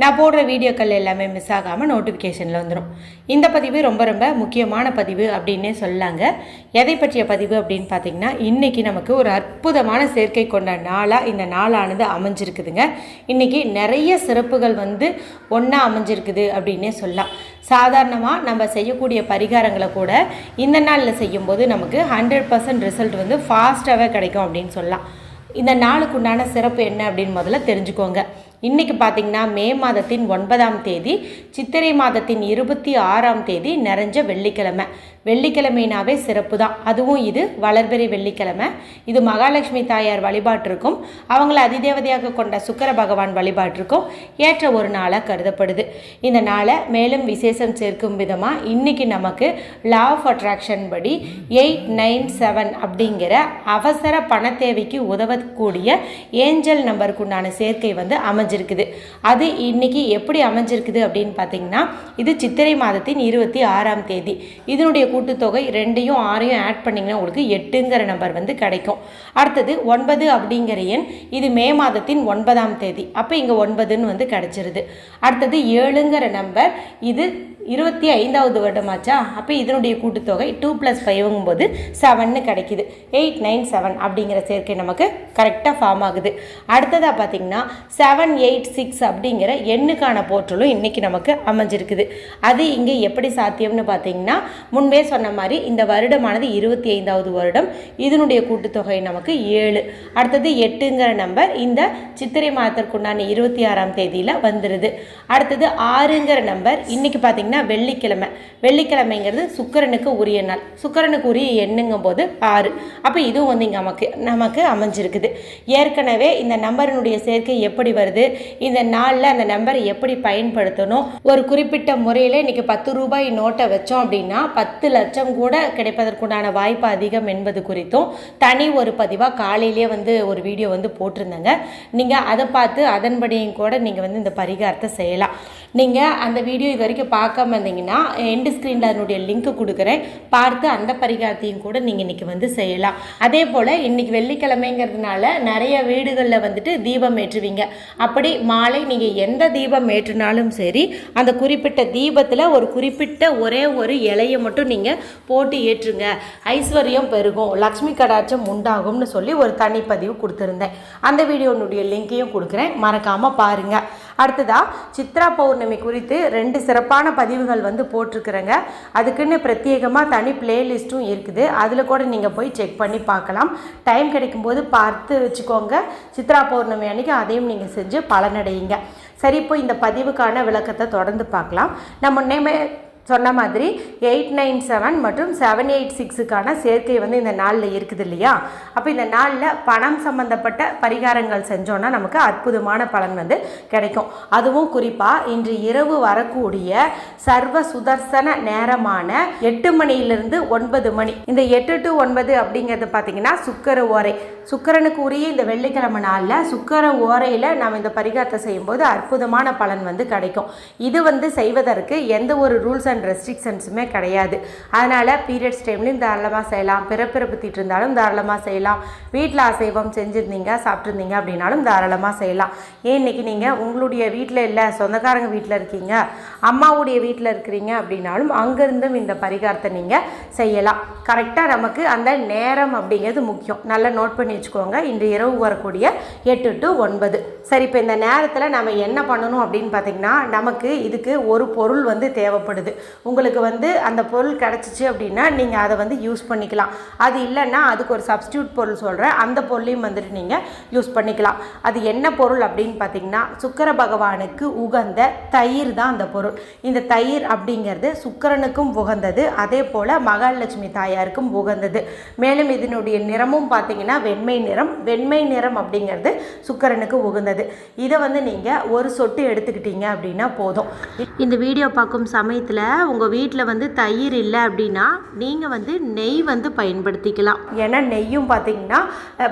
நான் போடுற வீடியோக்கள் எல்லாமே மிஸ் ஆகாமல் நோட்டிஃபிகேஷனில் வந்துடும் இந்த பதிவு ரொம்ப ரொம்ப முக்கியமான பதிவு அப்படின்னே சொல்லாங்க. எதை பற்றிய பதிவு அப்படின்னு பார்த்தீங்கன்னா இன்றைக்கி நமக்கு ஒரு அற்புதமான சேர்க்கை கொண்ட நாளாக இந்த நாளானது அமைஞ்சிருக்குதுங்க. இன்றைக்கி நிறைய சிறப்புகள் வந்து ஒன்றா அமைஞ்சிருக்குது அப்படின்னே சொல்லலாம். சாதாரணமாக நம்ம செய்யக்கூடிய பரிகாரங்களை கூட இந்த நாளில் செய்யும்போது நமக்கு ஹண்ட்ரட் பர்சன்ட் ரிசல்ட் வந்து ஃபாஸ்ட்டாகவே கிடைக்கும் அப்படின்னு சொல்லலாம். இந்த நாளுக்குண்டான சிறப்பு என்ன அப்படின்னு முதல்ல தெரிஞ்சுக்கோங்க. இன்றைக்கி பார்த்தீங்கன்னா மே மாதத்தின் ஒன்பதாம் தேதி சித்திரை மாதத்தின் இருபத்தி ஆறாம் தேதி நிறைஞ்ச வெள்ளிக்கிழமை. வெள்ளிக்கிழமைனாவே சிறப்பு தான் அதுவும் இது வளர்பெறி வெள்ளிக்கிழமை. இது மகாலட்சுமி தாயார் வழிபாட்டிற்கும் அவங்கள அதிதேவதையாக கொண்ட சுக்கர பகவான் வழிபாட்டிற்கும் ஏற்ற ஒரு நாளாக கருதப்படுது. இந்த நாளை மேலும் விசேஷம் சேர்க்கும் விதமாக இன்றைக்கி நமக்கு லா ஆஃப் அட்ராக்ஷன் படி எயிட் நைன் செவன் அப்படிங்கிற அவசர பண தேவைக்கு உதவக்கூடிய ஏஞ்சல் நம்பருக்கு உண்டான சேர்க்கை வந்து அமைஞ்சிருக்குது. அது இன்னைக்கு எப்படி அமைஞ்சிருக்குது அப்படின்னு பார்த்தீங்கன்னா இது சித்திரை மாதத்தின் இருபத்தி ஆறாம் தேதி. இதனுடைய கூட்டுத்தொகை ரெண்டையும் ஆறையும் ஆட் பண்ணிங்கன்னா உங்களுக்கு எட்டுங்கிற நம்பர் வந்து கிடைக்கும். அடுத்தது ஒன்பது அப்படிங்கிற எண் இது மே மாதத்தின் ஒன்பதாம் தேதி. அப்போ இங்கே ஒன்பதுன்னு வந்து கிடச்சிருது. அடுத்தது ஏழுங்கிற நம்பர் இது இருபத்தி ஐந்தாவது வருடமாச்சா? அப்போ இதனுடைய கூட்டுத்தொகை டூ ப்ளஸ் ஃபைவ்ங்கும்போது செவன்னு கிடைக்குது. எயிட் நைன் செவன் அப்படிங்கிற சேர்க்கை நமக்கு கரெக்டாக ஃபார்ம் ஆகுது. அடுத்ததாக பார்த்தீங்கன்னா செவன் எயிட் சிக்ஸ் அப்படிங்கிற எண்ணுக்கான போற்றலும் இன்றைக்கி நமக்கு அமைஞ்சிருக்குது. அது இங்கே எப்படி சாத்தியம்னு பார்த்தீங்கன்னா முன்பே சொன்ன மாதிரி இந்த வருடமானது இருபத்தி ஐந்தாவது வருடம். இதனுடைய கூட்டுத்தொகை நமக்கு ஏழு. அடுத்தது எட்டுங்கிற நம்பர் இந்த சித்திரை மாதத்திற்குண்டான இருபத்தி ஆறாம் தேதியில் வந்துடுது அடுத்தது ஆறுங்கிற நம்பர் இன்றைக்கி பார்த்தீங்கன்னா வெள்ளிக்கிழமை. வெள்ளிக்கிழமைங்கிறது சுக்கரனுக்கு உரிய நாள். சுக்கரனுக்கு உரிய எண்ணுங்கும் போது ஆறு. அப்போ இதுவும் வந்து இங்கே நமக்கு நமக்கு அமைஞ்சிருக்குது. ஏற்கனவே இந்த நம்பரினுடைய சேர்க்கை எப்படி வருது? இந்த நாளில் அந்த நம்பரை எப்படி பயன்படுத்தணும்? ஒரு குறிப்பிட்ட முறையில் இன்றைக்கி பத்து ரூபாய் நோட்டை வச்சோம் அப்படின்னா பத்து லட்சம் கூட கிடைப்பதற்குண்டான வாய்ப்பு அதிகம் என்பது குறித்தும் தனி ஒரு பதிவாக காலையிலேயே வந்து ஒரு வீடியோ வந்து போட்டிருந்தேங்க. நீங்கள் அதை பார்த்து அதன்படியும் கூட நீங்கள் வந்து இந்த பரிகாரத்தை செய்யலாம். நீங்கள் அந்த வீடியோ இது வரைக்கும் பார்க்காம இருந்தீங்கன்னா எண்டு ஸ்க்ரீனில் அதனுடைய லிங்க்கு கொடுக்குறேன். பார்த்து அந்த பரிகாரத்தையும் கூட நீங்கள் இன்றைக்கி வந்து செய்யலாம். அதே போல் இன்றைக்கி வெள்ளிக்கிழமைங்கிறதுனால நிறைய வீடுகளில் வந்துட்டு தீபம் ஏற்றுவீங்க. அப்படி மாலை நீங்கள் எந்த தீபம் ஏற்றினாலும் சரி அந்த குறிப்பிட்ட தீபத்தில் ஒரு குறிப்பிட்ட ஒரே ஒரு இலையை மட்டும் நீங்கள் போட்டு ஏற்றுங்க. ஐஸ்வர்யம் பெருகும். லக்ஷ்மி கடாட்சம் உண்டாகும்னு சொல்லி ஒரு தனிப்பதிவு கொடுத்துருந்தேன். அந்த வீடியோனுடைய லிங்க்கையும் கொடுக்குறேன். மறக்காமல் பாருங்கள் அடுத்ததாக சித்ரா பௌர்ணமி குறித்து ரெண்டு சிறப்பான பதிவுகள் வந்து போட்டிருக்கிறேங்க. அதுக்குன்னு பிரத்யேகமாக தனி பிளேலிஸ்ட்டும் இருக்குது. அதில் கூட நீங்கள் போய் செக் பண்ணி பார்க்கலாம். டைம் கிடைக்கும்போது பார்த்து வச்சுக்கோங்க. சித்ரா பௌர்ணமி அன்றைக்கி அதையும் நீங்கள் செஞ்சு பலனடையுங்க. சரி இப்போ இந்த பதிவுக்கான விளக்கத்தை தொடர்ந்து பார்க்கலாம். நம்ம நேமே சொன்ன மாதிரி எயிட் நைன் செவன் மற்றும் செவன் எயிட் சிக்ஸுக்கான சேர்க்கை வந்து இந்த நாளில் இருக்குது இல்லையா? அப்போ இந்த நாளில் பணம் சம்மந்தப்பட்ட பரிகாரங்கள் செஞ்சோன்னா நமக்கு அற்புதமான பலன் வந்து கிடைக்கும். அதுவும் குறிப்பாக இன்று இரவு வரக்கூடிய சர்வ சுதர்சன நேரமான எட்டு மணியிலிருந்து ஒன்பது மணி. இந்த எட்டு டு ஒன்பது அப்படிங்கிறது பார்த்தீங்கன்னா சுக்கர ஓரை. சுக்கரனுக்கு உரிய இந்த வெள்ளிக்கிழமை நாளில் சுக்கர ஓரையில் நாம் இந்த பரிகாரத்தை செய்யும்போது அற்புதமான பலன் வந்து கிடைக்கும். இது வந்து செய்வதற்கு எந்த ஒரு ரூல்ஸ் அண்ட் ரெஸ்ட்ரிக்ஷன்ஸுமே கிடையாது. அதனால் பீரியட்ஸ் டைம்லையும் தாராளமாக செய்யலாம். பிறப்பிறப்பு தீட்டு இருந்தாலும் தாராளமாக செய்யலாம். வீட்டில் அசைவம் செஞ்சுருந்தீங்க சாப்பிட்ருந்தீங்க அப்படின்னாலும் தாராளமாக செய்யலாம். ஏன் இன்னைக்கு நீங்கள் உங்களுடைய வீட்டில் இல்லை சொந்தக்காரங்க வீட்டில் இருக்கீங்க அம்மாவுடைய வீட்டில் இருக்கிறீங்க அப்படின்னாலும் அங்கேருந்தும் இந்த பரிகாரத்தை நீங்கள் செய்யலாம். கரெக்டாக நமக்கு அந்த நேரம் அப்படிங்கிறது முக்கியம். நல்லா நோட் பண்ணி வச்சுக்கோங்க. இன்று இரவு வரக்கூடிய எட்டு டு ஒன்பது. சரி இப்போ இந்த நேரத்தில் நம்ம என்ன பண்ணணும் அப்படின்னு பார்த்தீங்கன்னா நமக்கு இதுக்கு ஒரு பொருள் வந்து தேவைப்படுது. உங்களுக்கு வந்து அந்த பொருள் கிடச்சிச்சு அப்படின்னா நீங்கள் அதை வந்து யூஸ் பண்ணிக்கலாம். அது இல்லைன்னா அதுக்கு ஒரு சப்ஸ்டியூட் பொருள் சொல்கிறேன் அந்த பொருளையும் வந்துட்டு நீங்கள் யூஸ் பண்ணிக்கலாம். அது என்ன பொருள் அப்படின்னு பார்த்தீங்கன்னா சுக்கர பகவானுக்கு உகந்த தயிர் தான் அந்த பொருள். இந்த தயிர் அப்படிங்கிறது சுக்கரனுக்கும் உகந்தது அதே போல் மகாலட்சுமி தாயாருக்கும் உகந்தது. மேலும் இதனுடைய நிறமும் பார்த்தீங்கன்னா வெண்மை நிறம். வெண்மை நிறம் அப்படிங்கிறது சுக்கரனுக்கு உகந்தது. இதை வந்து நீங்கள் ஒரு சொட்டு எடுத்துக்கிட்டீங்க அப்படின்னா போதும். இந்த வீடியோ பார்க்கும் சமயத்தில் உங்கள் வீட்டில் வந்து தயிர் இல்லை அப்படின்னா நீங்கள் வந்து நெய் வந்து பயன்படுத்திக்கலாம். ஏன்னா நெய்யும் பார்த்தீங்கன்னா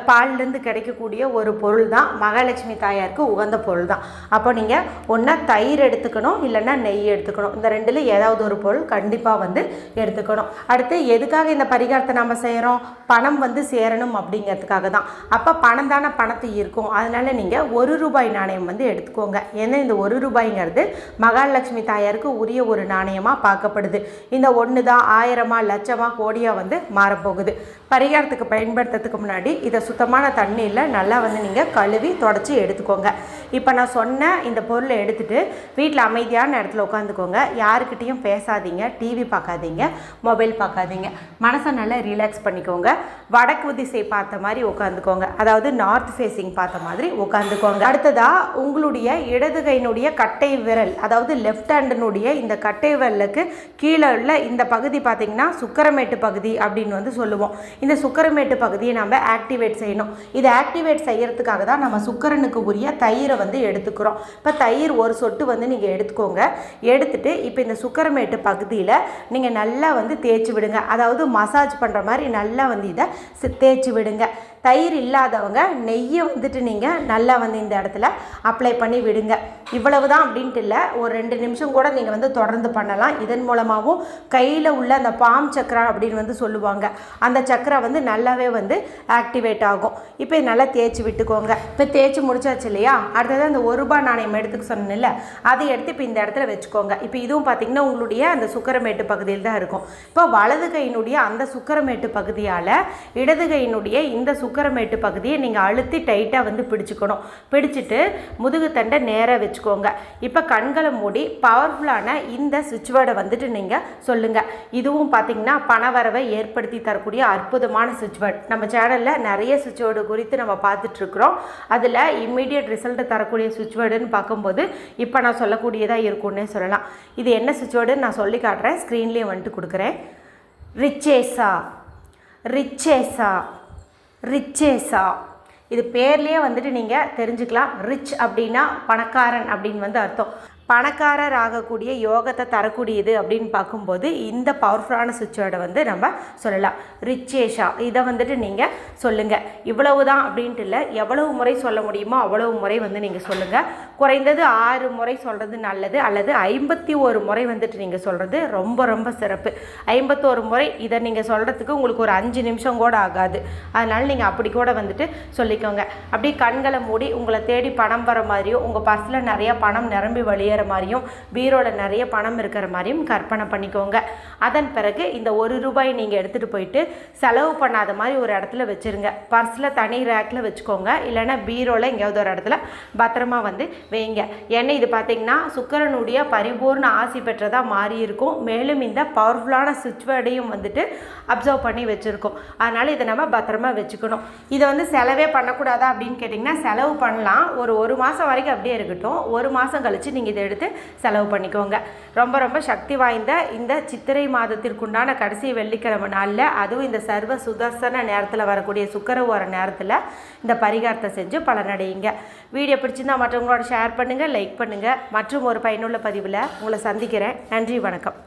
பால்லேருந்து கிடைக்கக்கூடிய ஒரு பொருள் தான் மகாலட்சுமி தாயாருக்கு உகந்த பொருள் தான் அப்போ நீங்கள் ஒன்றா தயிர் எடுத்துக்கணும் இல்லைன்னா நெய் எடுத்துக்கணும். இந்த ரெண்டில் ஏதாவது ஒரு பொருள் கண்டிப்பாக வந்து எடுத்துக்கணும். அடுத்து எதுக்காக இந்த பரிகாரத்தை நம்ம செய்கிறோம் பணம் வந்து சேரணும் அப்படிங்கிறதுக்காக தான். அப்போ பணம் தானே பணத்தை இருக்கும் அதனால் நீங்கள் ஒரு ரூபாய் நாணயம் வந்து எடுத்துக்கோங்க. ஏன்னா இந்த ஒரு ரூபாய்ங்கிறது மகாலட்சுமி தாயாருக்கு உரிய ஒரு நாணயம் விஷயமாக பார்க்கப்படுது. இந்த ஒன்று தான் ஆயிரமா லட்சமா கோடியாக வந்து மாறப்போகுது. பரிகாரத்துக்கு பயன்படுத்துறதுக்கு முன்னாடி இதை சுத்தமான தண்ணியில் நல்லா வந்து நீங்கள் கழுவி தொடச்சி எடுத்துக்கோங்க. இப்போ நான் சொன்ன இந்த பொருளை எடுத்துகிட்டு வீட்டில் அமைதியான இடத்துல உட்காந்துக்கோங்க. யாருக்கிட்டேயும் பேசாதீங்க டிவி பார்க்காதீங்க மொபைல் பார்க்காதீங்க. மனசை நல்லா ரிலாக்ஸ் பண்ணிக்கோங்க. வடக்கு திசை பார்த்த மாதிரி உட்காந்துக்கோங்க. அதாவது நார்த் ஃபேஸிங் பார்த்த மாதிரி உட்காந்துக்கோங்க. அடுத்ததாக உங்களுடைய இடது கையினுடைய கட்டை விரல் அதாவது லெஃப்ட் ஹேண்டினுடைய இந்த கட்டை விரல் கல்லுக்கு கீழே உள்ள இந்த பகுதி பார்த்தீங்கன்னா சுக்கரமேட்டு பகுதி அப்படின்னு வந்து சொல்லுவோம். இந்த சுக்கரமேட்டு பகுதியை நம்ம ஆக்டிவேட் செய்யணும். இதை ஆக்டிவேட் செய்யறதுக்காக தான் நம்ம சுக்கரனுக்கு உரிய தயிரை வந்து எடுத்துக்கிறோம். இப்போ தயிர் ஒரு சொட்டு வந்து நீங்கள் எடுத்துக்கோங்க. எடுத்துட்டு இப்போ இந்த சுக்கரமேட்டு பகுதியில் நீங்கள் நல்லா வந்து தேய்ச்சி விடுங்க. அதாவது மசாஜ் பண்ணுற மாதிரி நல்லா வந்து இதை தேய்ச்சி விடுங்க. தயிர் இல்லாதவங்க நெய்யை வந்துட்டு நீங்கள் நல்லா வந்து இந்த இடத்துல அப்ளை பண்ணி விடுங்க. இவ்வளவு தான் அப்படின்ட்டு இல்லை. ஒரு ரெண்டு நிமிஷம் கூட நீங்கள் வந்து தொடர்ந்து பண்ணலாம். இதன் மூலமாகவும் கையில் உள்ள அந்த பாம் சக்கரா அப்படின்னு வந்து சொல்லுவாங்க. அந்த சக்கரா வந்து நல்லாவே வந்து ஆக்டிவேட் ஆகும். இப்போ நல்லா தேய்ச்சி விட்டுக்கோங்க. இப்போ தேய்ச்சி முடிச்சாச்சு இல்லையா? அடுத்தது அந்த ஒரு ரூபாய் நாணயம் எடுத்துக்க சொன்னேன்ல அதை எடுத்து இப்போ இந்த இடத்துல வச்சுக்கோங்க. இப்போ இதுவும் பார்த்தீங்கன்னா உங்களுடைய அந்த சுக்கரமேட்டு பகுதியில் தான் இருக்கும். இப்போ வலது கையினுடைய அந்த சுக்கரமேட்டு பகுதியால் இடது கையினுடைய இந்த சுக்கரமேட்டு பகுதியை நீங்கள் அழுத்தி டைட்டாக வந்து பிடிச்சிக்கணும். பிடிச்சிட்டு முதுகு தண்டை நேராக வச்சுக்கோங்க. இப்போ கண்களை மூடி பவர்ஃபுல்லான இந்த சுவிட்ச் வேர்டை வந்துட்டு நீங்கள் சொல்லுங்கள் இதுவும் பார்த்தீங்கன்னா பணவரவை ஏற்படுத்தி தரக்கூடிய அற்புதமான சுவிட்ச் வேர்டு. நம்ம சேனலில் நிறைய சுவிட்ச் வேர்டு குறித்து நம்ம பார்த்துட்ருக்குறோம். அதில் இம்மிடியட் ரிசல்ட்டு தரக்கூடிய சுவிட்ச் வேர்டுன்னு பார்க்கும்போது இப்போ நான் சொல்லக்கூடியதாக இருக்கும்னே சொல்லலாம். இது என்ன சுவிட்ச் வேர்டுன்னு நான் சொல்லி காட்டுறேன். ஸ்க்ரீன்லேயே வந்துட்டு கொடுக்குறேன். ரிச்சேசா. ரிச்சேசா. ரிச்சேசா இது பேர்லேயே வந்துட்டு நீங்கள் தெரிஞ்சுக்கலாம். ரிச் அப்படின்னா பணக்காரன் அப்படின்னு வந்து அர்த்தம். பணக்காரர் ஆகக்கூடிய யோகத்தை தரக்கூடியது அப்படின்னு பார்க்கும்போது இந்த பவர்ஃபுல்லான சுவிட்சோட வந்து நம்ம சொல்லலாம். ரிச்சேஷா இதை வந்துட்டு நீங்கள் சொல்லுங்கள் இவ்வளவு தான் அப்படின்ட்டு இல்லை எவ்வளவு முறை சொல்ல முடியுமோ அவ்வளவு முறை வந்து நீங்கள் சொல்லுங்கள் குறைந்தது ஆறு முறை சொல்கிறது நல்லது அல்லது ஐம்பத்தி ஒரு முறை வந்துட்டு நீங்கள் சொல்கிறது ரொம்ப ரொம்ப சிறப்பு. ஐம்பத்தோரு முறை இதை நீங்கள் சொல்கிறதுக்கு உங்களுக்கு ஒரு அஞ்சு நிமிஷம் கூட ஆகாது. அதனால் நீங்கள் அப்படி கூட வந்துட்டு சொல்லிக்கோங்க. அப்படியே கண்களை மூடி உங்களை தேடி பணம் வர மாதிரியும் உங்கள் பர்ஸில் நிறையா பணம் நிரம்பி வழியிற மாதிரியும் பீரோவில் நிறைய பணம் இருக்கிற மாதிரியும் கற்பனை பண்ணிக்கோங்க. அதன் பிறகு இந்த ஒரு ரூபாய் நீங்கள் எடுத்துகிட்டு போயிட்டு செலவு பண்ணாத மாதிரி ஒரு இடத்துல வச்சுருங்க. பர்ஸில் தனி ரேக்கில் வச்சுக்கோங்க. இல்லைன்னா பீரோவில் எங்கேயாவது ஒரு இடத்துல பத்திரமா வந்து வைங்க. ஏன்னா இது பார்த்தீங்கன்னா சுக்கரனுடைய பரிபூர்ண ஆசி பெற்றதாக மாறி இருக்கும். மேலும் இந்த பவர்ஃபுல்லான சுவிட்ச் வேர்டையும் வந்துட்டு அப்சர்வ் பண்ணி வச்சுருக்கோம். அதனால் இதை நம்ம பத்திரமா வச்சுக்கணும். இதை வந்து செலவே பண்ணக்கூடாதா அப்படின்னு கேட்டிங்கன்னா செலவு பண்ணலாம். ஒரு ஒரு மாதம் வரைக்கும் அப்படியே இருக்கட்டும். ஒரு மாதம் கழித்து நீங்கள் இதை எடுத்து செலவு பண்ணிக்கோங்க. ரொம்ப ரொம்ப சக்தி வாய்ந்த இந்த சித்திரை மாதத்திற்குண்டான கடைசி வெள்ளிக்கிழமை நாளில் அதுவும் இந்த சர்வ சுதர்சன நேரத்தில் வரக்கூடிய சுக்கர ஓர நேரத்தில் இந்த பரிகாரத்தை செஞ்சு பலனடையுங்க. வீடியோ பிடிச்சிருந்தா மற்றவங்களோட ஷேர் பண்ணுங்கள் லைக் பண்ணுங்கள் மற்றும் ஒரு பயனுள்ள பதிவில் உங்களை சந்திக்கிறேன். நன்றி வணக்கம்.